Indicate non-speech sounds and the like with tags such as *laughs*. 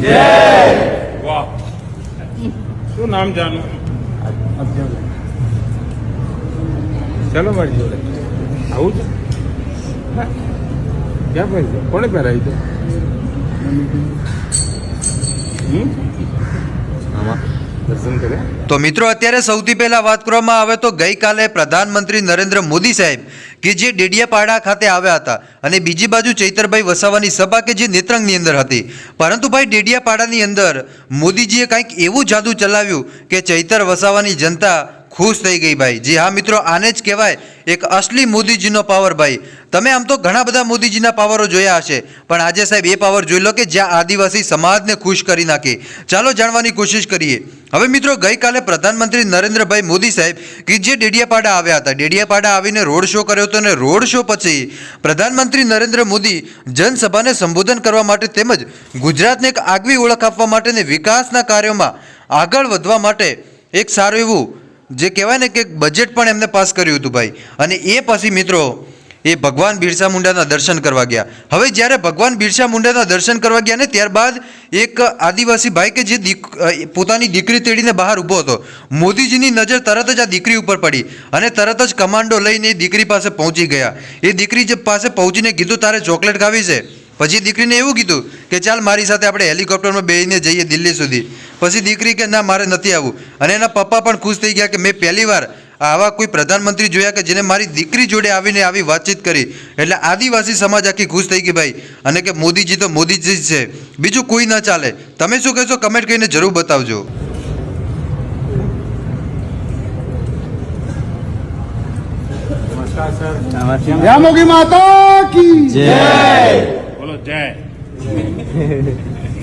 વાહ. શું નામ જાનું? ચાલો મારી જોડે. આવું છે? ક્યાં પહેરી કોને પહેરાવી છે? તો મિત્રો અત્યારે સૌથી પહેલા વાત કરવામાં આવે તો ગઈકાલે પ્રધાનમંત્રી નરેન્દ્ર મોદી સાહેબ કે જે ડેડિયાપાડા ખાતે આવ્યા હતા અને બીજી બાજુ ચૈતરભાઈ વસાવાની સભા કે જે નેત્રંગની અંદર હતી. પરંતુ ભાઈ ડેડિયાપાડાની અંદર મોદીજીએ કંઈક એવું જાદુ ચલાવ્યું કે ચૈતર વસાવાની જનતા ખુશ થઈ ગઈ ભાઈ. જી હા મિત્રો, આને જ કહેવાય એક અસલી મોદીજીનો પાવર ભાઈ. તમે આમ તો ઘણા બધા મોદીજીના પાવરો જોયા હશે, પણ આજે સાહેબ એ પાવર જોઈ લો કે જ્યાં આદિવાસી સમાજને ખુશ કરી નાખે. ચાલો જાણવાની કોશિશ કરીએ. હવે મિત્રો, ગઈકાલે પ્રધાનમંત્રી નરેન્દ્રભાઈ મોદી સાહેબ કે જે ડેડિયાપાડા આવ્યા હતા, ડેડિયાપાડા આવીને રોડ શો કર્યો હતો અને રોડ શો પછી પ્રધાનમંત્રી નરેન્દ્ર મોદી જનસભાને સંબોધન કરવા માટે તેમજ ગુજરાતને એક આગવી ઓળખ આપવા માટે અને વિકાસના કાર્યોમાં આગળ વધવા માટે એક સારું એવું જે કહેવાય ને કે બજેટ પણ એમને પાસ કર્યું હતું ભાઈ. અને એ પછી મિત્રો, એ ભગવાન બિરસા મુંડાના દર્શન કરવા ગયા. હવે જ્યારે ભગવાન બિરસા મુંડાના દર્શન કરવા ગયા ને ત્યારબાદ એક આદિવાસી ભાઈ કે જે પોતાની દીકરી તેડીને બહાર ઊભો હતો. મોદીજીની નજર તરત જ આ દીકરી ઉપર પડી અને તરત જ કમાન્ડો લઈને એ દીકરી પાસે પહોંચી ગયા. એ દીકરી જે પાસે પહોંચીને કીધું, તારે ચોકલેટ ખાવી છે? પછી દીકરીને એવું કીધું કે ચાલ મારી સાથે આપણે હેલિકોપ્ટરમાં બેસીને જઈએ દિલ્હી સુધી. પછી દીકરી કે ના મારે નથી આવવું. અને એના પપ્પા પણ ખુશ થઈ ગયા કે મેં પહેલી વાર આવા કોઈ પ્રધાનમંત્રી જોયા કે જેને મારી દીકરી જોડે આવીને આવી વાતચીત કરી. એટલે આદિવાસી સમાજ આખી ખુશ થઈ ગઈ ભાઈ. અને કે મોદીજી તો મોદીજી જ છે. બીજું કોઈ ના ચાલે. તમે શું કહેશો? કમેન્ટ કરીને જરૂર બતાવજો. નમસ્કાર સર. જય મોગી માતા કી Hello, Jack. *laughs*